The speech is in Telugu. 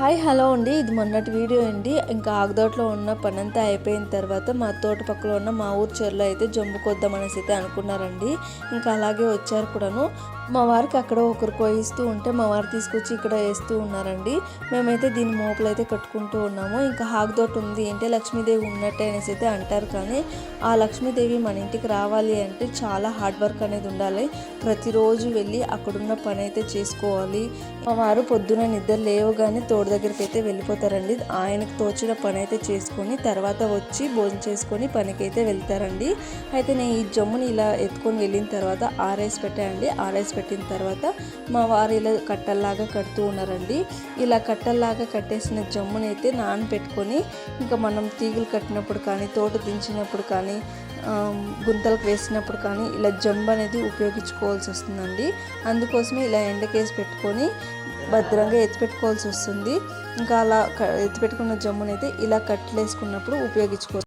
హాయ్ హలో అండి. ఇది మొన్నటి వీడియో అండి. ఇంకా ఆగదోట్లో ఉన్న పనంతా అయిపోయిన తర్వాత మా తోట పక్కలో ఉన్న మా ఊరు చెరులో అయితే జమ్ముకొద్దామనేసి అయితే అనుకున్నారండి. ఇంకా అలాగే వచ్చారు కూడాను. మా వారికి అక్కడ ఒకరు కోయిస్తూ ఉంటే మా వారు తీసుకొచ్చి ఇక్కడ వేస్తూ ఉన్నారండి. మేమైతే దీని మోపులు అయితే కట్టుకుంటూ ఉన్నాము. ఇంకా ఆగదోట ఉంది అంటే లక్ష్మీదేవి ఉన్నట్టే అనేసి అయితే అంటారు. కానీ ఆ లక్ష్మీదేవి మన ఇంటికి రావాలి అంటే చాలా హార్డ్ వర్క్ అనేది ఉండాలి. ప్రతిరోజు వెళ్ళి అక్కడున్న పని అయితే చేసుకోవాలి. మా వారు పొద్దున నిద్ర లేవగానే తోడు దగ్గరికి అయితే వెళ్ళిపోతారండి. ఆయనకు తోచిన పని అయితే చేసుకొని తర్వాత వచ్చి భోజనం చేసుకొని పనికి అయితే వెళ్తారండి. అయితే నేను ఈ జమ్ముని ఇలా ఎత్తుకొని వెళ్ళిన తర్వాత ఆర్ఎస్ పెట్టాయండి ఆర్ఎస్ పెట్టిన తర్వాత మా వారు ఇలా కట్టల్లాగా కడుతూ ఉన్నారండి. ఇలా కట్టల్లాగా కట్టేసిన జమ్మునైతే నానబెట్టుకొని ఇంకా మనం తీగలు కట్టినప్పుడు కానీ తోట దించినప్పుడు కానీ ఆ, గుంతలకు వేసినప్పుడు కానీ ఇలా జంబు అనేది ఉపయోగించుకోవాల్సి వస్తుందండి. అందుకోసమే ఇలా ఎండకేసి పెట్టుకొని భద్రంగా ఎత్తిపెట్టుకోవాల్సి వస్తుంది. ఇంకా అలా ఎత్తిపెట్టుకున్న జమ్మునైతే ఇలా కట్టలేసుకున్నప్పుడు ఉపయోగించుకో